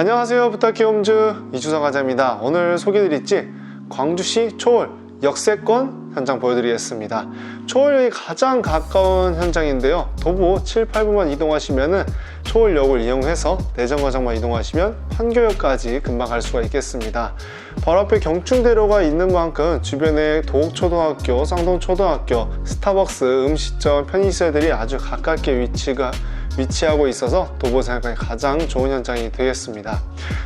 안녕하세요 부탁키홈즈 이주성 과자입니다. 오늘 소개드릴지 광주시 초월 역세권 현장 보여드리겠습니다. 초월역이 가장 가까운 현장인데요. 도보 7, 8분만 이동하시면 초월역을 이용해서 내정거장만 이동하시면 판교역까지 금방 갈 수가 있겠습니다. 바로 앞에 경충대로가 있는 만큼 주변에 도곡초등학교, 쌍동초등학교, 스타벅스, 음식점, 편의시설들이 아주 가깝게 위치가 위치하고 있어서 도보 생활권이 가장 좋은 현장이 되겠습니다.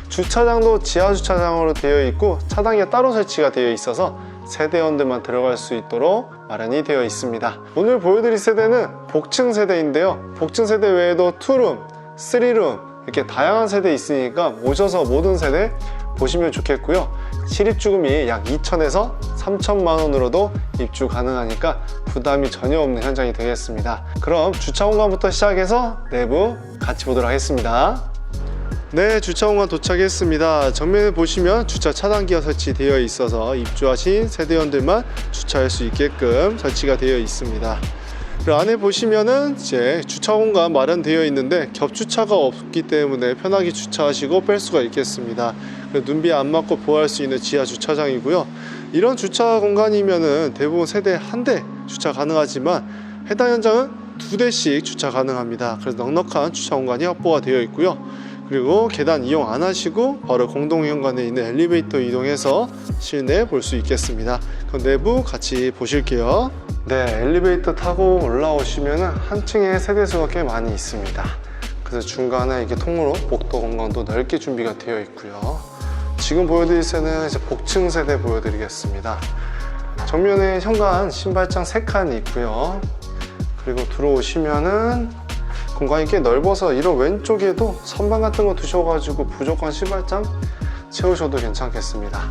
주차장도 지하 주차장으로 되어 있고 차량이 따로 설치가 되어 있어서 세대원들만 들어갈 수 있도록 마련이 되어 있습니다. 오늘 보여드릴 세대는 복층 세대인데요. 복층 세대 외에도 투룸, 쓰리룸 이렇게 다양한 세대 있으니까 오셔서 모든 세대 보시면 좋겠고요. 실입주금이 약 2천에서 3천만 원으로도 입주 가능하니까 부담이 전혀 없는 현장이 되겠습니다. 그럼 주차 공간부터 시작해서 내부 같이 보도록 하겠습니다. 네, 주차 공간 도착했습니다. 정면에 보시면 주차 차단기가 설치되어 있어서 입주하신 세대원들만 주차할 수 있게끔 설치가 되어 있습니다. 그리고 안에 보시면은 이제 주차 공간 마련되어 있는데 겹주차가 없기 때문에 편하게 주차하시고 뺄 수가 있겠습니다. 눈비 안 맞고 보호할 수 있는 지하 주차장이고요. 이런 주차 공간이면은 대부분 세대 한 대 주차 가능하지만 해당 현장은 두 대씩 주차 가능합니다. 그래서 넉넉한 주차 공간이 확보가 되어 있고요. 그리고 계단 이용 안 하시고 바로 공동 현관에 있는 엘리베이터 이동해서 실내 볼 수 있겠습니다. 그럼 내부 같이 보실게요. 네, 엘리베이터 타고 올라오시면 한 층에 세대수가 꽤 많이 있습니다. 그래서 중간에 이렇게 통로로 복도 공간도 넓게 준비가 되어 있고요. 지금 보여드릴 세는 이제 복층 세대 보여드리겠습니다. 정면에 현관 신발장 3칸이 있고요. 그리고 들어오시면은 공간이 꽤 넓어서 이런 왼쪽에도 선반 같은 거 두셔가지고 부족한 신발장 채우셔도 괜찮겠습니다.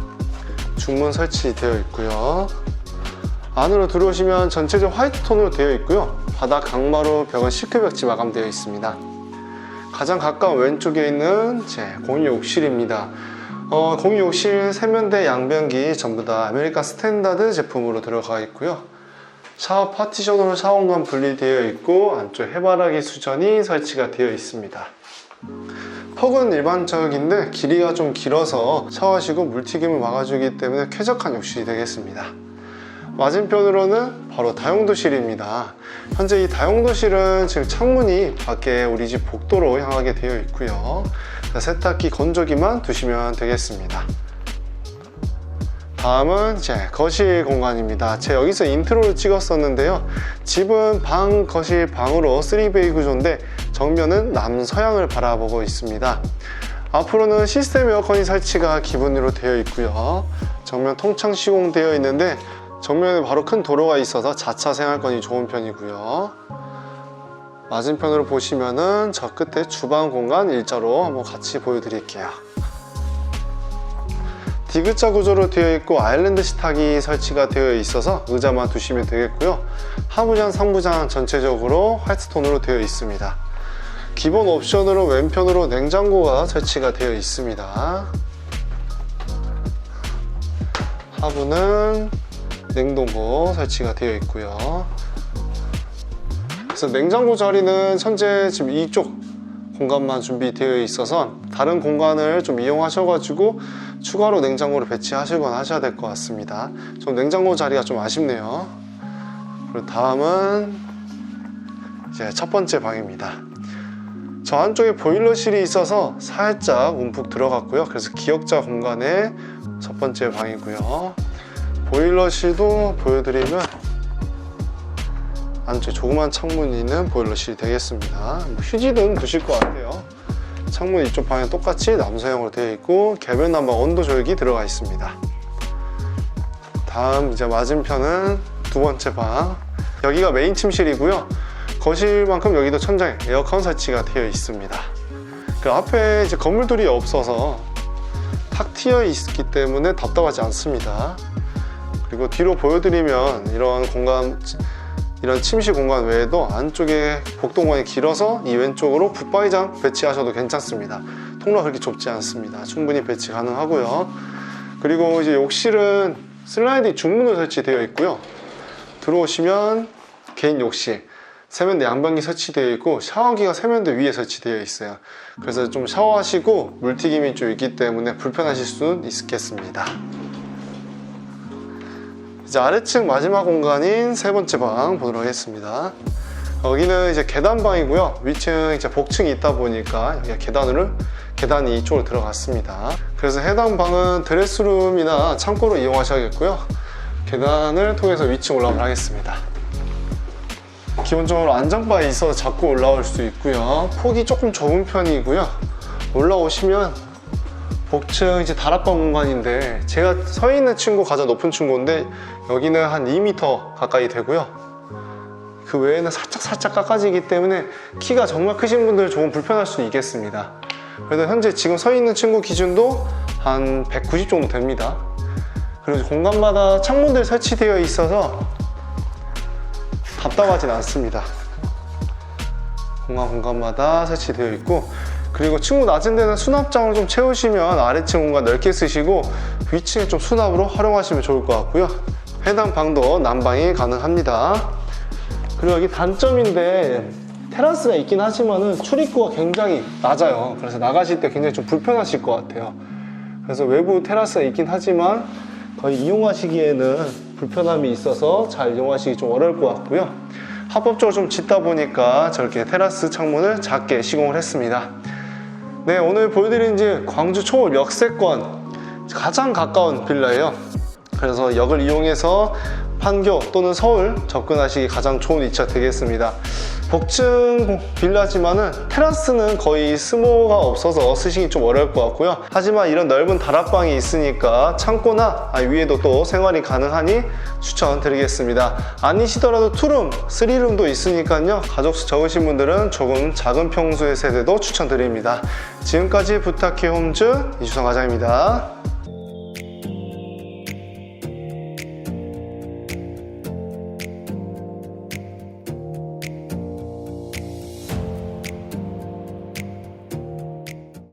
중문 설치되어 있고요. 안으로 들어오시면 전체적 화이트 톤으로 되어 있고요. 바닥 강마루 벽은 시크벽지 마감되어 있습니다. 가장 가까운 왼쪽에 있는 제 공유 욕실입니다. 어, 공유 욕실 세면대 양변기 전부 다 아메리칸 스탠다드 제품으로 들어가 있고요. 샤워 파티션으로 샤워 공간 분리되어 있고 안쪽 해바라기 수전이 설치가 되어 있습니다. 퍽은 일반적인데 길이가 좀 길어서 샤워하시고 물튀김을 막아주기 때문에 쾌적한 욕실이 되겠습니다. 맞은편으로는 바로 다용도실입니다. 현재 이 다용도실은 지금 창문이 밖에 우리 집 복도로 향하게 되어 있고요. 세탁기, 건조기만 두시면 되겠습니다. 다음은 이제 거실 공간입니다. 제가 여기서 인트로를 찍었었는데요. 집은 방, 거실, 방으로 3베이 구조인데 정면은 남서양을 바라보고 있습니다. 앞으로는 시스템 에어컨이 설치가 기본으로 되어 있고요. 정면 통창 시공되어 있는데 정면에 바로 큰 도로가 있어서 자차 생활권이 좋은 편이고요. 맞은편으로 보시면은 저 끝에 주방 공간 일자로 한번 같이 보여드릴게요. 디귿자 구조로 되어 있고 아일랜드 식탁이 설치가 되어 있어서 의자만 두시면 되겠고요. 하부장, 상부장 전체적으로 화이트톤으로 되어 있습니다. 기본 옵션으로 왼편으로 냉장고가 설치가 되어 있습니다. 하부는 냉동고 설치가 되어 있고요. 그래서 냉장고 자리는 현재 지금 이쪽 공간만 준비되어 있어서 다른 공간을 좀 이용하셔가지고 추가로 냉장고를 배치하시거나 하셔야 될 것 같습니다. 좀 냉장고 자리가 좀 아쉽네요. 그리고 다음은 이제 첫 번째 방입니다. 저 안쪽에 보일러실이 있어서 살짝 움푹 들어갔고요. 그래서 기역자 공간의 첫 번째 방이고요. 보일러실도 보여드리면 안쪽에 조그만 창문이 있는 보일러실이 되겠습니다. 뭐 휴지등 두실 것 같아요. 창문 이쪽 방에 똑같이 남서형으로 되어 있고 개별 난방 온도 조절기 들어가 있습니다. 다음 이제 맞은편은 두 번째 방. 여기가 메인 침실이고요. 거실만큼 여기도 천장에 에어컨 설치가 되어 있습니다. 그 앞에 이제 건물들이 없어서 탁 트여 있기 때문에 답답하지 않습니다. 그리고 뒤로 보여드리면 이런 공간 이런 침실 공간 외에도 안쪽에 복도공간이 길어서 이 왼쪽으로 붙박이장 배치하셔도 괜찮습니다. 통로가 그렇게 좁지 않습니다. 충분히 배치 가능하고요. 그리고 이제 욕실은 슬라이드 중문으로 설치되어 있고요. 들어오시면 개인 욕실. 세면대 양변기 설치되어 있고 샤워기가 세면대 위에 설치되어 있어요. 그래서 좀 샤워하시고 물튀김이 좀 있기 때문에 불편하실 수는 있겠습니다. 이제 아래층 마지막 공간인 세 번째 방 보도록 하겠습니다. 여기는 이제 계단방이고요. 위층 이제 복층이 있다 보니까 여기가 계단으로 계단이 이쪽으로 들어갔습니다. 그래서 해당 방은 드레스룸이나 창고로 이용하셔야겠고요. 계단을 통해서 위층 올라가면 하겠습니다. 기본적으로 안전바에 있어서 자꾸 올라올 수 있고요. 폭이 조금 좁은 편이고요. 올라오시면 복층 이제 다락방 공간인데 제가 서 있는 층고 가장 높은 층고인데 여기는 한 2m 가까이 되고요. 그 외에는 살짝 살짝 깎아지기 때문에 키가 정말 크신 분들 조금 불편할 수 있겠습니다. 그래도 현재 지금 서 있는 층고 기준도 한 190 정도 됩니다. 그리고 공간마다 창문들 설치되어 있어서 답답하진 않습니다. 공간 공간마다 설치되어 있고 그리고 층고 낮은 데는 수납장으로 좀 채우시면 아래층 공간 넓게 쓰시고 위층에 좀 수납으로 활용하시면 좋을 것 같고요. 해당 방도 난방이 가능합니다. 그리고 여기 단점인데 테라스가 있긴 하지만은 출입구가 굉장히 낮아요. 그래서 나가실 때 굉장히 좀 불편하실 것 같아요. 그래서 외부 테라스가 있긴 하지만 거의 이용하시기에는 불편함이 있어서 잘 이용하시기 좀 어려울 것 같고요. 합법적으로 좀 짓다 보니까 저렇게 테라스 창문을 작게 시공을 했습니다. 네, 오늘 보여드린 집 광주 초월 역세권 가장 가까운 빌라예요. 그래서 역을 이용해서 판교 또는 서울 접근하시기 가장 좋은 위치가 되겠습니다. 복층 빌라지만은 테라스는 거의 스모가 없어서 쓰시기 좀 어려울 것 같고요. 하지만 이런 넓은 다락방이 있으니까 창고나 아, 위에도 또 생활이 가능하니 추천드리겠습니다. 아니시더라도 투룸, 쓰리룸도 있으니까요. 가족 수 적으신 분들은 조금 작은 평수의 세대도 추천드립니다. 지금까지 부탁해 홈즈 이주성 과장입니다.